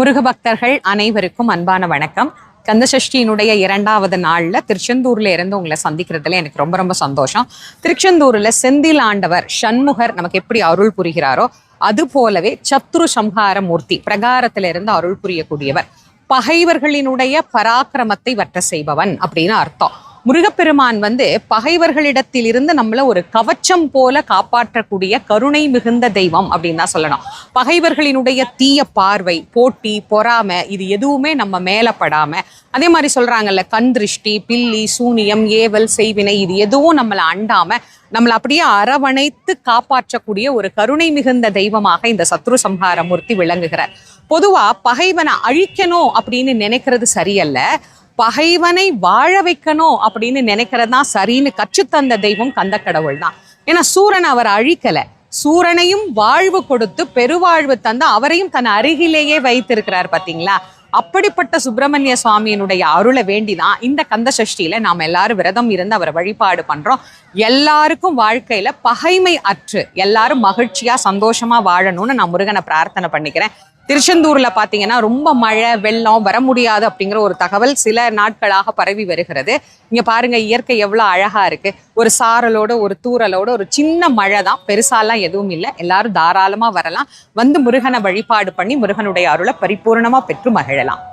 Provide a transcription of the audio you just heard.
முருக பக்தர்கள் அனைவருக்கும் அன்பான வணக்கம். கந்தசஷ்டியினுடைய இரண்டாவது நாள்ல திருச்செந்தூர்ல இருந்து உங்களை சந்திக்கிறதுல எனக்கு ரொம்ப ரொம்ப சந்தோஷம். திருச்செந்தூர்ல செந்தில் ஆண்டவர் சண்முகர் நமக்கு எப்படி அருள் புரிகிறாரோ அது போலவே சத்ரு சம்ஹார மூர்த்தி பிரகாரத்துல இருந்து அருள் புரியக்கூடியவர். பகைவர்களினுடைய பராக்கிரமத்தை வற்ற செய்பவன் அப்படின்னு அர்த்தம். முருகப்பெருமான் வந்து பகைவர்களிடத்தில் இருந்து நம்மள ஒரு கவச்சம் போல காப்பாற்றக்கூடிய கருணை மிகுந்த தெய்வம் அப்படின்னு தான் சொல்லணும். பகைவர்களினுடைய தீய பார்வை போட்டி பொறாமை இது எதுவுமே நம்ம மேலப்படாம அதே மாதிரி சொல்றாங்கல்ல கண் திருஷ்டி பில்லி சூனியம் ஏவல் செய்வினை இது எதுவும் நம்மளை அண்டாம நம்மளை அப்படியே அரவணைத்து காப்பாற்றக்கூடிய ஒரு கருணை மிகுந்த தெய்வமாக இந்த சத்ரு சம்ஹார மூர்த்தி விளங்குகிறார். பொதுவா பகைவனை அழிக்கணும் அப்படின்னு நினைக்கிறது சரியல்ல. பகைவனை வாழ வைக்கணும் அப்படின்னு நினைக்கிறது தான் சரின்னு கற்றுத்தந்த தெய்வம் கந்த கடவுள் தான். ஏன்னா சூரன் அவர் அழிக்கல. சூரனையும் வாழ்வு கொடுத்து பெருவாழ்வு தந்து அவரையும் தன் அருகிலேயே வைத்திருக்கிறார் பாத்தீங்களா அப்படிப்பட்ட சுப்பிரமணிய சுவாமியினுடைய அருளை வேண்டிதான் இந்த கந்த சஷ்டியில நாம் எல்லாரும் விரதம் இருந்து அவரை வழிபாடு பண்றோம். எல்லாருக்கும் வாழ்க்கையில பகைமை அற்று எல்லாரும் மகிழ்ச்சியா சந்தோஷமா வாழணும்னு நான் முருகனை பிரார்த்தனை பண்ணிக்கிறேன். திருச்செந்தூர்ல பாத்தீங்கன்னா ரொம்ப மழை வெள்ளம் வர முடியாது அப்படிங்கிற ஒரு தகவல் சில நாட்களாக பரவி வருகிறது. இங்க பாருங்க இயற்கை எவ்வளவு அழகா இருக்கு. ஒரு சாரலோட ஒரு தூரலோட ஒரு சின்ன மழை தான். பெருசாலாம் எதுவும் இல்லை. எல்லாரும் தாராளமா வரலாம். வந்து முருகனை வழிபாடு பண்ணி முருகனுடைய அருளை பரிபூர்ணமா பெற்று 来了